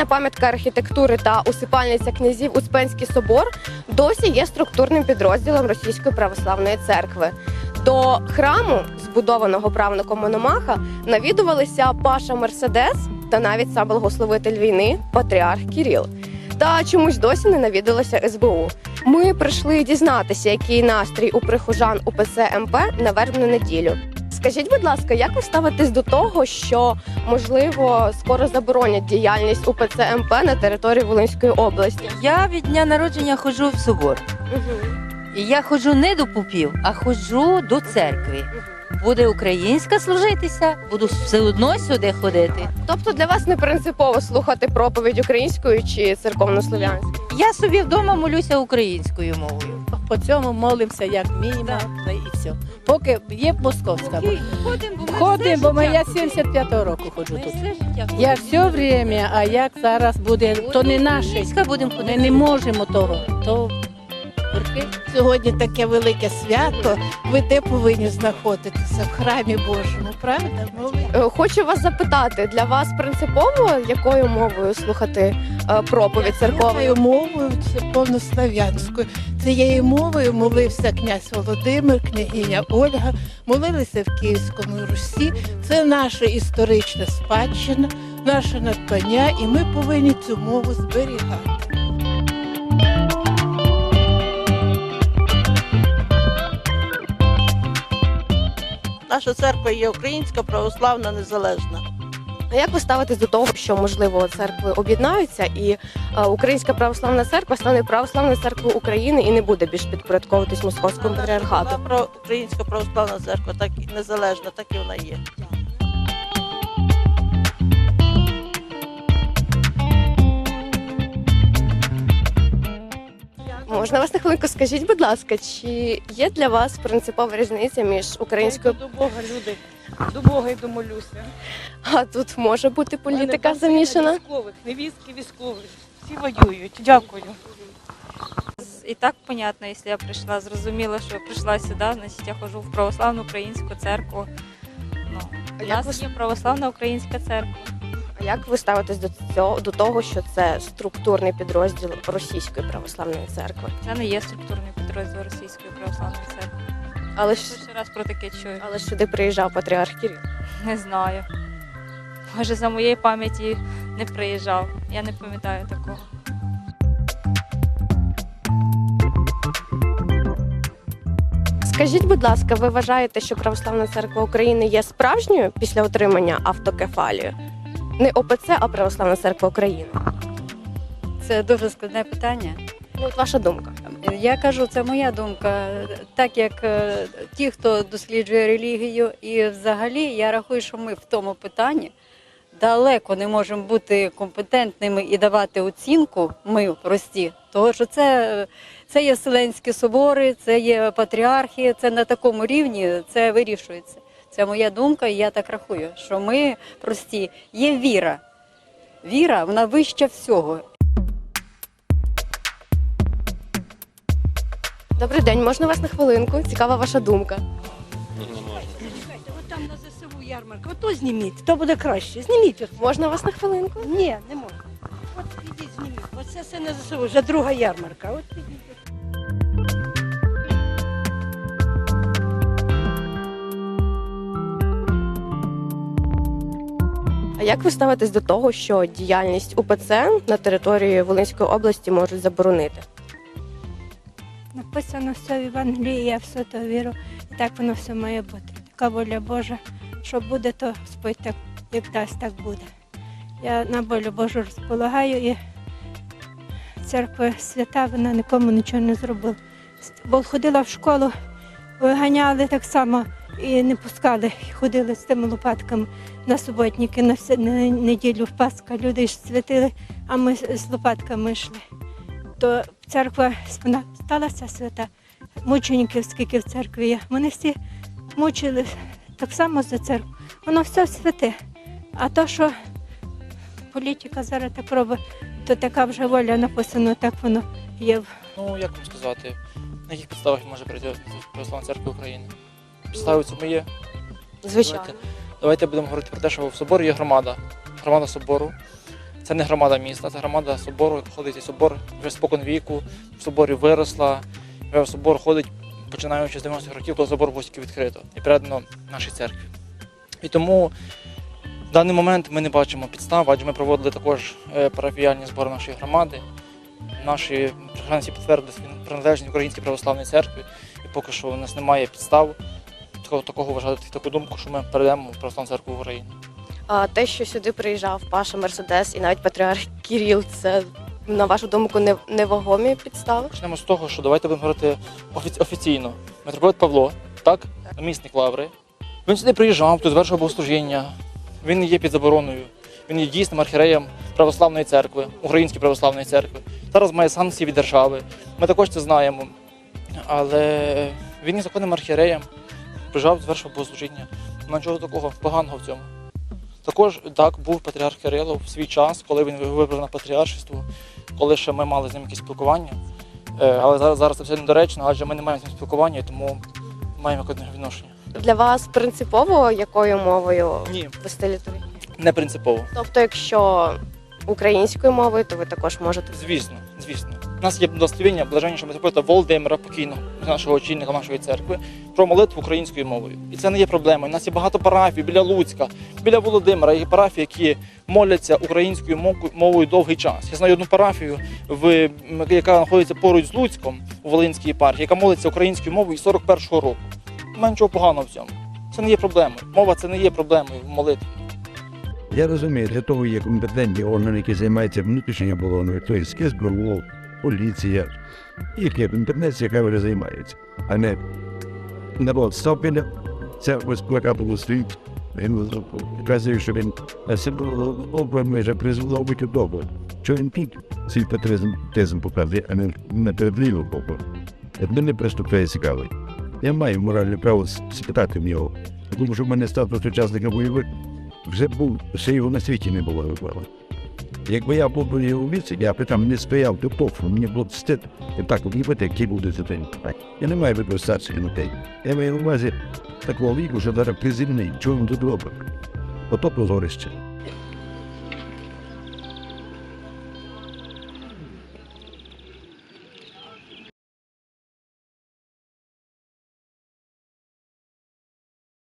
Національна пам'ятка архітектури та усипальниця князів Успенський собор досі є структурним підрозділом Російської православної церкви. До храму, збудованого правником Мономаха, навідувалися Паша Мерседес та навіть сам благословитель війни Патріарх Кіріл. Та чомусь досі не навідалося СБУ. Ми прийшли дізнатися, який настрій у прихожан УПЦ МП на вербну неділю. Скажіть, будь ласка, як ви ставитесь до того, що можливо скоро заборонять діяльність УПЦ МП на території Волинської області? Я від дня народження ходжу в собор. І я ходжу не до пупів, а ходжу до церкви. Буде українська служитися, буду все одно сюди ходити. Тобто для вас не принципово слухати проповідь українською чи церковнослов'янською? Я собі вдома молюся українською мовою. По цьому молимося як мінімум, да. і все. Поки є московська. Ходимо, Ходимо, бо ми я 75-го року ходжу тут. Я все время, а як зараз буде, то не наше. Ми не можемо того. То верхи. Сьогодні таке велике свято. Ви де повинні знаходитися? В храмі Божому, правда? Е, Хочу вас запитати, для вас принципово якою мовою слухати е, проповідь церковну? Цією мовою церковнослав'янською. Цією мовою молився князь Володимир, княгиня Ольга, молилися в Київському Русі. Це наша історична спадщина, наше надбання, і ми повинні цю мову зберігати. Наша церква є українська, православна, незалежна. А як ви ставитесь до того, що можливо церкви об'єднаються, і е, Українська православна церква стане православною церквою України і не буде більш підпорядковуватись московському патріархату? Про українська православна церква так і незалежна, так і вона є. Можна вас на хвилинку? Скажіть, будь ласка, чи є для вас принципова різниця між українською, До Бога, люди. До Бога йду молюся. а тут може бути політика замішана? Військових, невістки військових. Всі воюють. Дякую. І так понятно, якщо я прийшла, зрозуміла, що я прийшла сюди, значить я ходжу в православну українську церкву. Ну, у нас є православна українська церква. А як ви ставитесь до цього до того, що це структурний підрозділ Російської православної церкви? Це не є структурний підрозділ Російської православної церкви. Але ж Перший раз про таке чую. але ж сюди приїжджав патріарх Кирил. Не знаю. Може, за моєї пам'яті не приїжджав. Я не пам'ятаю такого. Скажіть, будь ласка, ви вважаєте, що Православна церква України є справжньою після отримання автокефалії? Не ОПЦ, а Православна церква України. Це дуже складне питання. Ну, от ваша думка. Я кажу, це моя думка. Так як е, ті, хто досліджує релігію, і взагалі я рахую, що ми в тому питанні далеко не можемо бути компетентними і давати оцінку. Ми прості, того що це, це є Вселенські собори, це є патріархи, це на такому рівні це вирішується. Це моя думка, і я так рахую, що ми прості. Є віра. Віра, вона вища всього. Добрий день, можна вас на хвилинку? Цікава ваша думка. От там на ЗСУ ярмарка, ото зніміть, то буде краще. Зніміть. От. Можна вас на хвилинку? Ні, не можна. От ідіть зніміть. Оце все на ЗСУ, вже друга ярмарка. От ідіть. А як ви ставитесь до того, що діяльність УПЦ на території Волинської області можуть заборонити? Написано все в Євангелії, я все то вірю, і так воно все має бути. Така воля Божа. Що буде, то Господь так як дасть, так буде. Я на волю Божу розполагаю і церква свята, вона нікому нічого не зробила. Бо ходила в школу, виганяли так само і не пускали. Ходили з тими лопатками на суботники, на неділю в Пасха. Люди ж святили, а ми з лопатками йшли то церква вона сталася свята. Мучеників, скільки в церкві є. Вони всі мучили так само за церкву. Воно все святе. А то, що політика зараз так робить, то така вже воля написано, так воно є. Ну, як вам сказати, на яких підставах може прийти Православна церква України? Підстави в цьому є. Звичайно. Давайте, давайте будемо говорити про те, що в соборі є громада. Громада собору. Це не громада міста, це громада собору. Ходить і собор вже спокон віку, в соборі виросла. В собор ходить, починаючи з 90-х років, коли собор був тільки відкрито і передано нашій церкві. І тому в даний момент ми не бачимо підстав, адже ми проводили також е, парафіяльні збори нашої громади. Наші прихильниці підтвердили приналежність Українській православній церкві, і поки що у нас немає підстав такого, такого вважати таку думку, що ми перейдемо в православну церкву України. А те, що сюди приїжджав Паша Мерседес і навіть патріарх Кіріл, це на вашу думку не- невагомі підстави? Почнемо з того, що давайте будемо говорити офіці- офіційно. Митрополит Павло, так, намісник Лаври. Він сюди приїжджав, тут звершував богослужіння. Він є під забороною. Він є дійсним архіреєм православної церкви, Української православної церкви. Зараз має санкції від держави. Ми також це знаємо. Але він є законним архіреєм, приїжджав, звершував богослужіння. Нічого такого поганого в цьому. Також так був патріарх Кирило в свій час, коли він вибрав на патріаршество, коли ще ми мали з ним якісь спілкування. Е, Але зараз, зараз це все недоречно, адже ми не маємо з ним спілкування, і тому маємо якось відношення. Для вас принципово якою мовою Ні. вести літургію? Не принципово. Тобто, якщо українською мовою, то ви також можете. Звісно, звісно. У нас є благословення блаженнішого митрополита Володимира покійного, нашого очільника нашої церкви, про молитву українською мовою. І це не є проблемою. У нас є багато парафій біля Луцька, біля Володимира, є парафії, які моляться українською мовою довгий час. Я знаю одну парафію, в, яка знаходиться поруч з Луцьком у Волинській єпархії, яка молиться українською мовою 41-го року. Нічого поганого в цьому. Це не є проблемою. Мова це не є проблемою в молитві. Я розумію, для того є компетентні органи, які займаються внутрішньою обороною, тобто СБУ, поліція, які в інтернеті яка займаються, а не народ стопіля, це ось плака було стоїть, він вказує, що він себе майже призвело бути добре. Що він пік цей патризм тезм показує, а не на передліву боку. Як мене просто це цікавить. Я маю моральне право спитати в нього, тому що в мене статус учасника бойових вже був, ще його на світі не було випало. Якби я був би його віці, я б там не стояв до пофу, мені було б стид. І так об'їхати, який буде за день. Я не маю вибору старших людей. Я маю на увазі такого віку, що зараз приземний, він тут робить. Ото позорище.